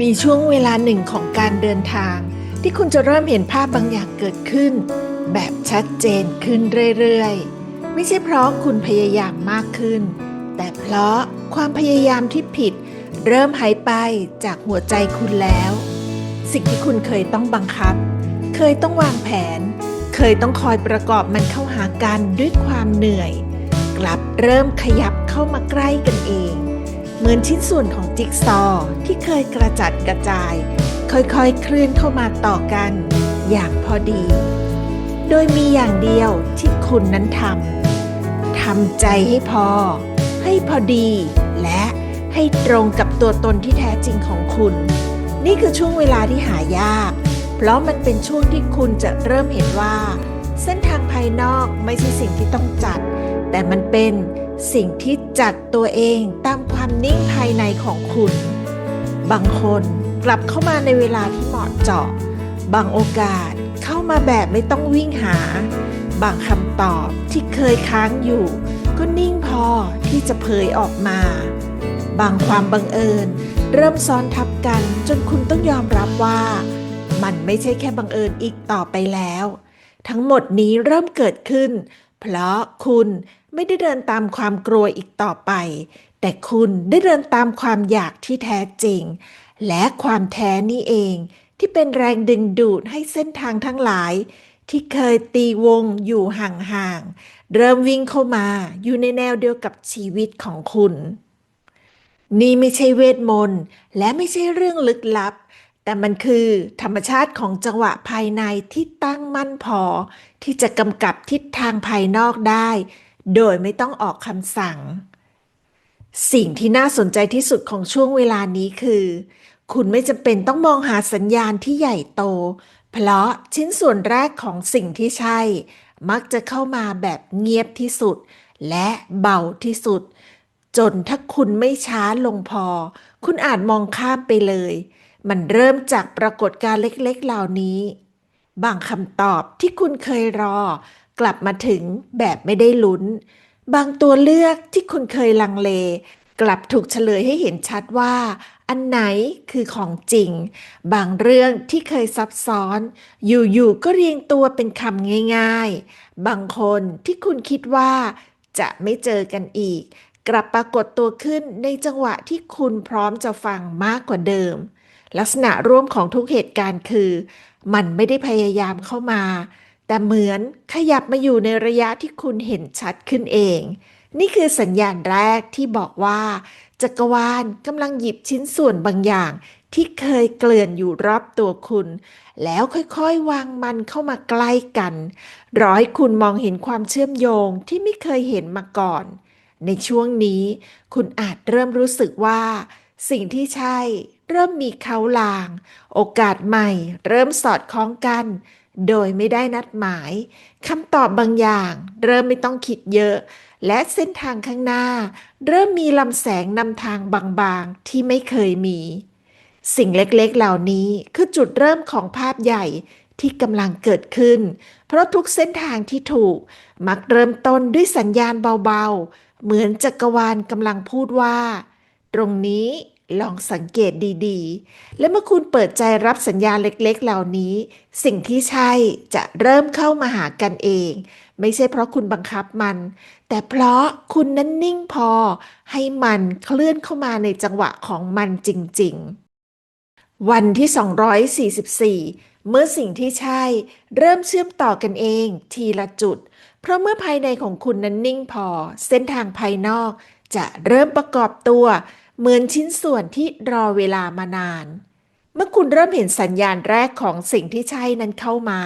มีช่วงเวลาหนึ่งของการเดินทาง ที่คุณจะเริ่มเห็นภาพบางอย่างเกิดขึ้น แบบชัดเจนขึ้นเรื่อยๆ ไม่ใช่เพราะคุณพยายามมากขึ้น แต่เพราะความพยายามที่ผิด เริ่มหายไปจากหัวใจคุณแล้ว สิ่งที่คุณเคยต้องบังคับ เคยต้องวางแผน เคยต้องคอยประกอบมันเข้าหากันด้วยความเหนื่อย กลับเริ่มขยับเข้ามาใกล้กันเอง เหมือนชิ้นส่วนของจิ๊กซอว์ที่เคยกระจัดกระจาย ค่อยๆ เคลื่อนเข้ามาต่อกัน อย่างพอดี โดยมีอย่างเดียวที่คุณนั้นทำทำใจให้พอ ให้พอดี และให้ตรงกับตัวตนที่แท้จริงของคุณ นี่คือช่วงเวลาที่หายาก เพราะมันเป็นช่วงที่คุณจะเริ่มเห็นว่า เส้นทางภายนอกไม่ใช่สิ่งที่ต้องจัด แต่มันเป็นสิ่งที่จัดตัวเองตาม ความนิ่งภายในของคุณ บางคนกลับเข้ามาในเวลาที่เหมาะเจาะ บางโอกาสเข้ามาแบบไม่ต้องวิ่งหา บางคำตอบที่เคยค้างอยู่ ก็นิ่งพอที่จะเผยออกมา บางความบังเอิญ เริ่มซ้อนทับกันจนคุณต้องยอมรับว่า มันไม่ใช่แค่บังเอิญอีกต่อไปแล้ว ทั้งหมดนี้เริ่มเกิดขึ้น เพราะคุณไม่ได้เดินตามความกลัวอีกต่อไป แต่คุณได้เดินตามความอยากที่แท้จริง และความแท้นี่เอง ที่เป็นแรงดึงดูดให้เส้นทางทั้งหลาย ที่เคยตีวงอยู่ห่างๆ เริ่มวิ่งเข้ามาอยู่ในแนวเดียวกับชีวิตของคุณ นี่ไม่ใช่เวทมนต์และไม่ใช่เรื่องลึกลับ แต่มันคือธรรมชาติของจังหวะภายในที่ตั้งมั่นพอ ที่จะกำกับทิศทางภายนอกได้ โดยไม่ต้องออกคำสั่ง สิ่งที่น่าสนใจที่สุดของช่วงเวลานี้คือ คุณไม่จำเป็นต้องมองหาสัญญาณที่ใหญ่โต เพราะชิ้นส่วนแรกของสิ่งที่ใช่ มักจะเข้ามาแบบเงียบที่สุด และเบาที่สุด จนถ้าคุณไม่ช้าลงพอ คุณอาจมองข้ามไปเลย มันเริ่มจากปรากฏการณ์เล็กๆ เหล่านี้ บางคำตอบที่คุณเคยรอ กลับมาถึงแบบไม่ได้ลุ้น บางตัวเลือกที่คุณเคยลังเล กลับถูกเฉลยให้เห็นชัดว่า อันไหนคือของจริง บางเรื่องที่เคยซับซ้อน อยู่ๆก็เรียงตัวเป็นคำง่าย ๆ บางคนที่คุณคิดว่า จะไม่เจอกันอีก กลับปรากฏตัวขึ้นในจังหวะที่คุณพร้อมจะฟังมากกว่าเดิม ลักษณะร่วมของทุกเหตุการณ์คือ มันไม่ได้พยายามเข้ามา แต่เหมือนขยับมาอยู่ในระยะที่คุณเห็นชัดขึ้นเอง นี่คือสัญญาณแรกที่บอกว่า จักรวาลกำลังหยิบชิ้นส่วนบางอย่างที่เคยเกลื่อนอยู่รอบตัวคุณ แล้วค่อยๆ วางมันเข้ามาใกล้กัน ร้อให้คุณมองเห็นความเชื่อมโยงที่ไม่เคยเห็นมาก่อน ในช่วงนี้ คุณอาจเริ่มรู้สึกว่า สิ่งที่ใช่ เริ่มมีเขาลาง โอกาสใหม่ เริ่มสอดคล้องกัน โดยไม่ได้นัดหมายคำตอบบางอย่าง เริ่มไม่ต้องคิดเยอะ และเส้นทางข้างหน้า เริ่มมีลำแสงนำทางบางๆที่ไม่เคยมี สิ่งเล็กๆเหล่านี้คือจุดเริ่มของภาพใหญ่ที่กำลังเกิดขึ้น เพราะทุกเส้นทางที่ถูก มักเริ่มต้นด้วยสัญญาณเบาๆ เหมือนจักรวาลกำลังพูดว่า ตรงนี้ ลองสังเกตดีๆ และเมื่อคุณเปิดใจรับสัญญาณเล็กๆ เหล่านี้ สิ่งที่ใช่จะเริ่มเข้ามาหากันเอง ไม่ใช่เพราะคุณบังคับมัน แต่เพราะคุณนั้นนิ่งพอ ให้มันเคลื่อนเข้ามาในจังหวะของมันจริงๆ วันที่ 244 เมื่อสิ่งที่ใช่ เริ่มเชื่อมต่อกันเอง ทีละจุด เพราะเมื่อภายในของคุณนั้นนิ่งพอ เส้นทางภายนอกจะเริ่มประกอบตัว เหมือนชิ้นส่วนที่รอเวลามานาน เมื่อคุณเริ่มเห็นสัญญาณแรกของสิ่งที่ใช่นั้นเข้ามา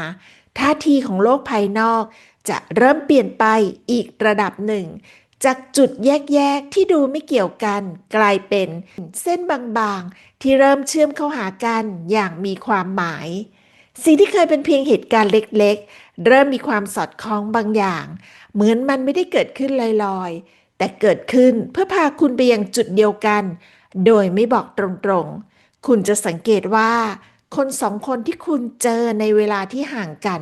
ท่าทีของโลกภายนอก จะเริ่มเปลี่ยนไปอีกระดับหนึ่ง จากจุดแยกๆที่ดูไม่เกี่ยวกัน กลายเป็นเส้นบางๆ ที่เริ่มเชื่อมเข้าหากันอย่างมีความหมาย สิ่งที่เคยเป็นเพียงเหตุการณ์เล็กๆ เริ่มมีความสอดคล้องบางอย่าง เหมือนมันไม่ได้เกิดขึ้นลอยๆ แต่เกิดขึ้นเพื่อพาคุณไปยังจุดเดียวกัน โดยไม่บอกตรงๆ คุณจะสังเกตว่า คนสองคนที่คุณเจอในเวลาที่ห่างกัน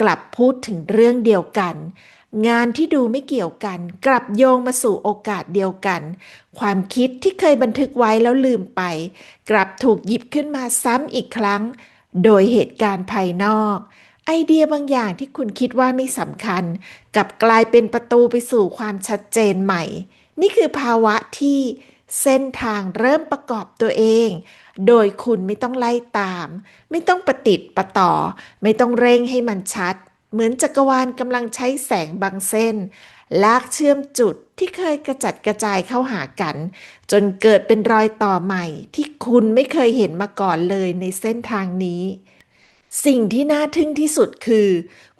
กลับพูดถึงเรื่องเดียวกัน งานที่ดูไม่เกี่ยวกัน กลับโยงมาสู่โอกาสเดียวกัน ความคิดที่เคยบันทึกไว้แล้วลืมไป กลับถูกหยิบขึ้นมาซ้ำอีกครั้ง โดยเหตุการณ์ภายนอก ไอเดียบางอย่างที่คุณคิดว่าไม่สำคัญกับกลายเป็นประตูไปสู่ความชัดเจนใหม่ นี่คือภาวะที่เส้นทางเริ่มประกอบตัวเอง โดยคุณไม่ต้องไล่ตาม ไม่ต้องประติดประต่อ ไม่ต้องเร่งให้มันชัด เหมือนจักรวาลกำลังใช้แสงบางเส้น ลากเชื่อมจุดที่เคยกระจัดกระจายเข้าหากัน จนเกิดเป็นรอยต่อใหม่ที่คุณไม่เคยเห็นมาก่อนเลยในเส้นทางนี้ สิ่งที่น่าทึ่งที่สุดคือ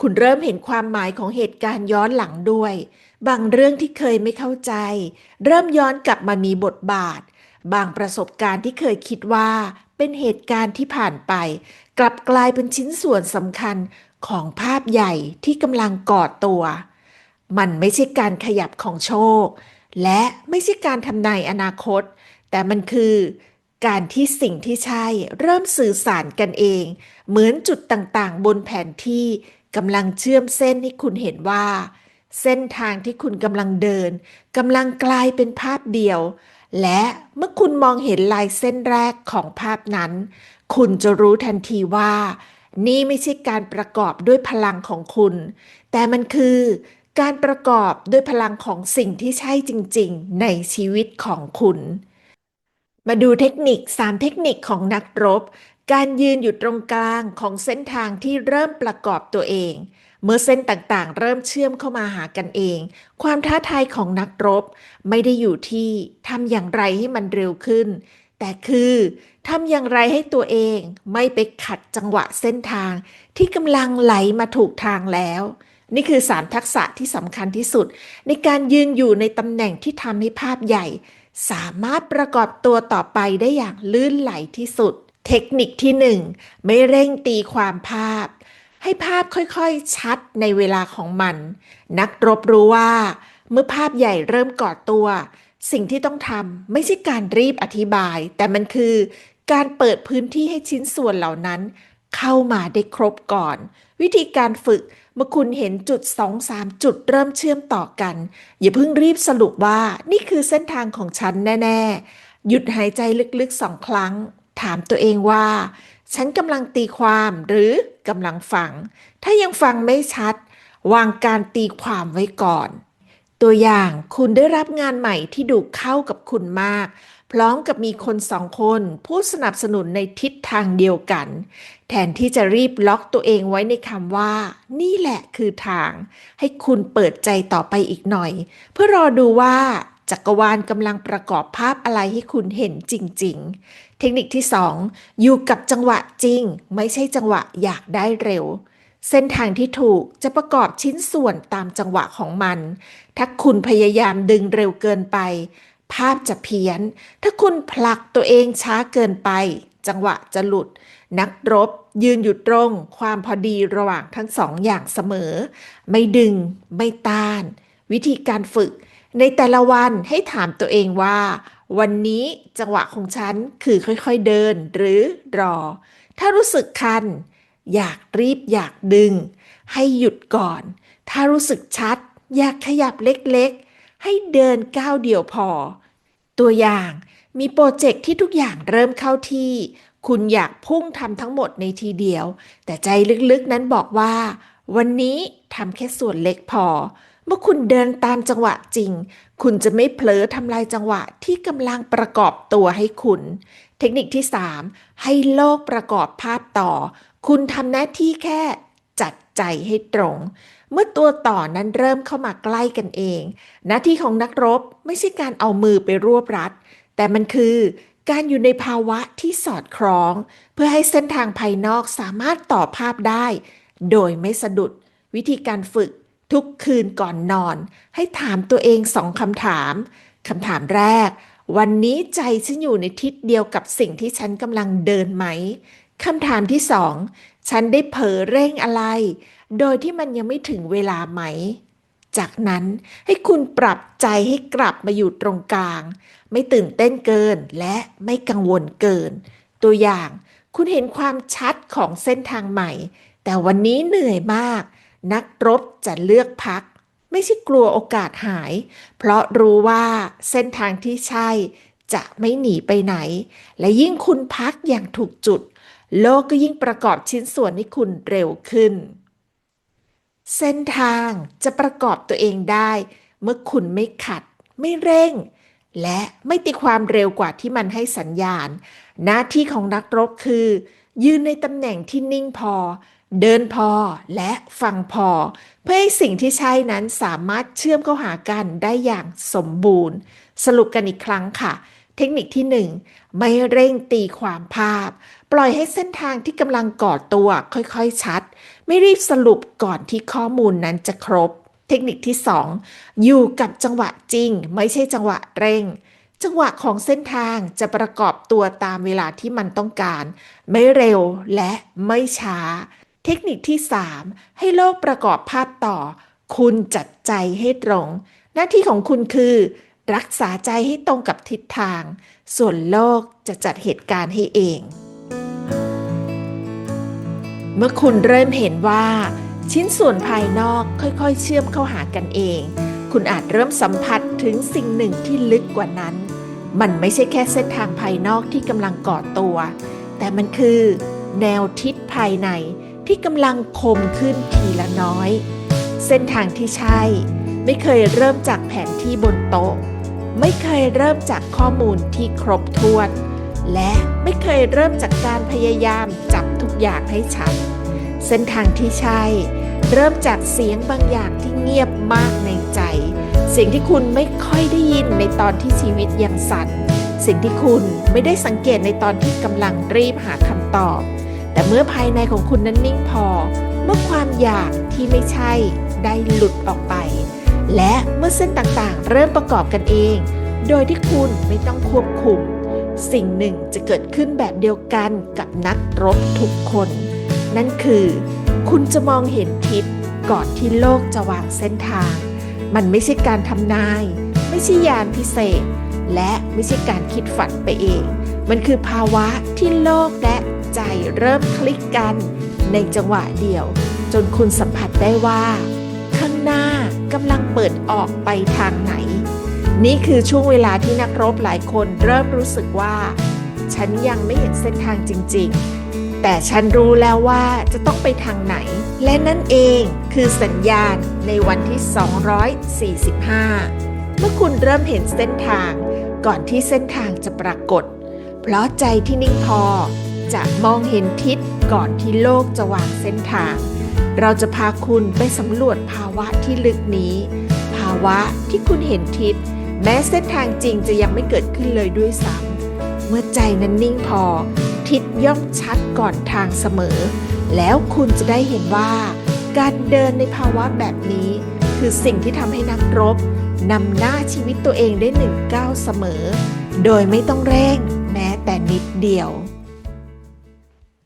คุณเริ่มเห็นความหมายของเหตุการณ์ย้อนหลังด้วย บางเรื่องที่เคยไม่เข้าใจ เริ่มย้อนกลับมามีบทบาท บางประสบการณ์ที่เคยคิดว่า เป็นเหตุการณ์ที่ผ่านไป กลับกลายเป็นชิ้นส่วนสำคัญของภาพใหญ่ที่กำลังก่อตัว มันไม่ใช่การขยับของโชค และไม่ใช่การทำนายอนาคต แต่มันคือ การที่สิ่งที่ใช่เริ่มสื่อสารกันเอง เหมือนจุดต่างๆ บนแผนที่กำลังเชื่อมเส้นให้คุณเห็นว่า เส้นทางที่คุณกำลังเดินกำลังกลายเป็นภาพเดียว และเมื่อคุณมองเห็นลายเส้นแรกของภาพนั้น คุณจะรู้ทันทีว่า นี่ไม่ใช่การประกอบด้วยพลังของคุณ แต่มันคือการประกอบด้วยพลังของสิ่งที่ใช่จริง ๆ ในชีวิตของคุณ มาดูเทคนิค 3 เทคนิคของนักรบ การยืนอยู่ตรงกลางของเส้นทางที่เริ่มประกอบตัวเอง เมื่อเส้นต่างๆ เริ่มเชื่อมเข้ามาหากันเอง ความท้าทายของนักรบ ไม่ได้อยู่ที่ทำอย่างไรให้มันเร็วขึ้น แต่คือทำอย่างไรให้ตัวเองไม่ไปขัดจังหวะเส้นทาง ที่กำลังไหลมาถูกทางแล้วนี่คือสามทักษะที่สำคัญที่สุด ในการยืนอยู่ในตำแหน่งที่ทำให้ภาพใหญ่ สามารถประกอบตัวต่อไปได้อย่างลื่นไหลที่สุด เทคนิคที่หนึ่งไม่เร่งตีความภาพ ให้ภาพค่อยๆชัดในเวลาของมัน นักรบรู้ว่า เมื่อภาพใหญ่เริ่มก่อตัว สิ่งที่ต้องทำไม่ใช่การรีบอธิบาย แต่มันคือการเปิดพื้นที่ให้ชิ้นส่วนเหล่านั้น เข้ามาได้ครบก่อน วิธีการฝึก เมื่อคุณเห็นจุดสองสามจุดเริ่มเชื่อมต่อกัน อย่าเพิ่งรีบสรุปว่านี่คือเส้นทางของฉันแน่ ๆ หยุดหายใจลึกๆสองครั้ง ถามตัวเองว่า ฉันกำลังตีความหรือกำลังฟัง ถ้ายังฟังไม่ชัด วางการตีความไว้ก่อน ตัวอย่างคุณได้รับงานใหม่ที่ดูเข้ากับคุณมาก พร้อมกับมีคนสองคนผู้สนับสนุนในทิศทางเดียวกัน แทนที่จะรีบล็อกตัวเองไว้ในคำว่า นี่แหละคือทาง ให้คุณเปิดใจต่อไปอีกหน่อย เพื่อรอดูว่าจักรวาลกำลังประกอบภาพอะไรให้คุณเห็นจริง ๆ เทคนิคที่ 2 อยู่กับจังหวะจริง ไม่ใช่จังหวะอยากได้เร็ว เส้นทางที่ถูกจะประกอบชิ้นส่วนตามจังหวะของมัน ถ้าคุณพยายามดึงเร็วเกินไป ภาพจะเพี้ยน ถ้าคุณผลักตัวเองช้าเกินไป จังหวะจะหลุด นักรบ ยืนอยู่ตรง ความพอดีระหว่างทั้งสองอย่างเสมอ ไม่ดึง ไม่ต้าน วิธีการฝึก ในแต่ละวันให้ถามตัวเองว่า วันนี้จังหวะของฉันคือค่อยๆเดินหรือรอ ถ้ารู้สึกคัน อยากรีบอยากดึง ให้หยุดก่อน ถ้ารู้สึกชัด อยากขยับเล็กๆ ให้เดินก้าวเดียวพอ ตัวอย่างมีโปรเจกต์ที่ทุกอย่างเริ่มเข้าที่ คุณอยากพุ่งทำทั้งหมดในทีเดียว แต่ใจลึกๆนั้นบอกว่า วันนี้ทำแค่ส่วนเล็กพอ เมื่อคุณเดินตามจังหวะจริง คุณจะไม่เผลอทำลายจังหวะที่กำลังประกอบตัวให้คุณ เทคนิคที่ 3 ให้โลกประกอบภาพต่อ คุณทำหน้าที่แค่ จัดใจให้ตรง เมื่อตัวต่อนั้นเริ่มเข้ามาใกล้กันเอง หน้าที่ของนักรบไม่ใช่การเอามือไปรวบรัด แต่มันคือการอยู่ในภาวะที่สอดคล้อง เพื่อให้เส้นทางภายนอกสามารถต่อภาพได้ โดยไม่สะดุด วิธีการฝึกทุกคืนก่อนนอน ให้ถามตัวเองสองคำถามคำถามแรก วันนี้ใจฉันอยู่ในทิศเดียวกับสิ่งที่ฉันกำลังเดินไหม คำถามที่สองฉันได้เผลอเร่งอะไร โดยที่มันยังไม่ถึงเวลาไหม จากนั้นให้คุณปรับใจให้กลับมาอยู่ตรงกลาง ไม่ตื่นเต้นเกินและไม่กังวลเกิน ตัวอย่างคุณเห็นความชัดของเส้นทางใหม่ แต่วันนี้เหนื่อยมาก นักรบจะเลือกพัก ไม่ใช่กลัวโอกาสหาย เพราะรู้ว่าเส้นทางที่ใช่จะไม่หนีไปไหน และยิ่งคุณพักอย่างถูกจุด โลกก็ยิ่งประกอบชิ้นส่วนให้คุณเร็วขึ้น เส้นทางจะประกอบตัวเองได้ เมื่อคุณไม่ขัด ไม่เร่ง และไม่ตีความเร็วกว่าที่มันให้สัญญาณ หน้าที่ของนักรบคือ ยืนในตำแหน่งที่นิ่งพอ เดินพอและฟังพอ เพื่อให้สิ่งที่ใช่นั้นสามารถเชื่อมเข้าหากันได้อย่างสมบูรณ์ สรุปกันอีกครั้งค่ะ เทคนิคที่ 1 ไม่เร่งตีความภาพ ปล่อยให้เส้นทางที่กำลังก่อตัวค่อยๆชัด ไม่รีบสรุปก่อนที่ข้อมูลนั้นจะครบ เทคนิคที่ 2 อยู่กับจังหวะจริง ไม่ใช่จังหวะเร่ง จังหวะของเส้นทางจะประกอบตัวตามเวลาที่มันต้องการ ไม่เร็วและไม่ช้า เทคนิคที่ 3 ให้โลกประกอบภาพต่อ คุณจัดใจให้ตรง หน้าที่ของคุณคือ รักษาใจให้ตรงกับทิศทาง ส่วนโลกจะจัดเหตุการณ์ให้เอง เมื่อคุณเริ่มเห็นว่า ชิ้นส่วนภายนอกค่อยๆ เชื่อมเข้าหากันเอง คุณอาจเริ่มสัมผัสถึงสิ่งหนึ่งที่ลึกกว่านั้น มันไม่ใช่แค่เส้นทางภายนอกที่กำลังก่อตัว แต่มันคือแนวทิศภายในที่กำลังคมขึ้นทีละน้อย เส้นทางที่ใช่ ไม่เคยเริ่มจากแผนที่บนโต๊ะ ไม่เคยเริ่มจากข้อมูลที่ครบถ้วน และไม่เคยเริ่มจากการพยายามจับทุกอย่างให้ชัด เส้นทางที่ใช่ เริ่มจากเสียงบางอย่างที่เงียบมากในใจ เสียงที่คุณไม่ค่อยได้ยินในตอนที่ชีวิตยังสั่นสิ่งที่คุณไม่ได้สังเกตในตอนที่กำลังรีบหาคำตอบ แต่เมื่อภายในของคุณนั้นนิ่งพอ เมื่อความอยากที่ไม่ใช่ได้หลุดออกไป และเมื่อเส้นต่างๆ เริ่มประกอบกันเอง โดยที่คุณไม่ต้องควบคุม สิ่งหนึ่งจะเกิดขึ้นแบบเดียวกันกับนักรบทุกคน นั่นคือ คุณจะมองเห็นทิศก่อนที่โลกจะวางเส้นทาง มันไม่ใช่การทำนาย ไม่ใช่ยานพิเศษ และไม่ใช่การคิดฝันไปเอง มันคือภาวะที่โลกและใจเริ่มคลิกกัน ในจังหวะเดียว จนคุณสัมผัสได้ว่า ข้างหน้า กำลังเปิดออกไปทางไหน นี่คือช่วงเวลาที่นักรบหลายคนเริ่มรู้สึกว่า ฉันยังไม่เห็นเส้นทางจริง ๆ แต่ฉันรู้แล้วว่าจะต้องไปทางไหน และนั่นเองคือสัญญาณในวันที่ 245 เมื่อคุณเริ่มเห็นเส้นทางก่อนที่เส้นทางจะปรากฏ เพราะใจที่นิ่งพอจะมองเห็นทิศก่อนที่โลกจะวางเส้นทาง เราจะพาคุณไปสำรวจภาวะที่ลึกนี้ ภาวะที่คุณเห็นทิศแม้เส้นทางจริงจะยังไม่เกิดขึ้นเลยด้วยซ้ำเมื่อใจนั้นนิ่งพอ ทิศย่อมชัดก่อนทางเสมอ แล้วคุณจะได้เห็นว่า การเดินในภาวะแบบนี้ คือสิ่งที่ทำให้นักรบนำหน้าชีวิตตัวเองได้หนึ่งก้าวเสมอ โดยไม่ต้องเร่งแม้แต่นิดเดียว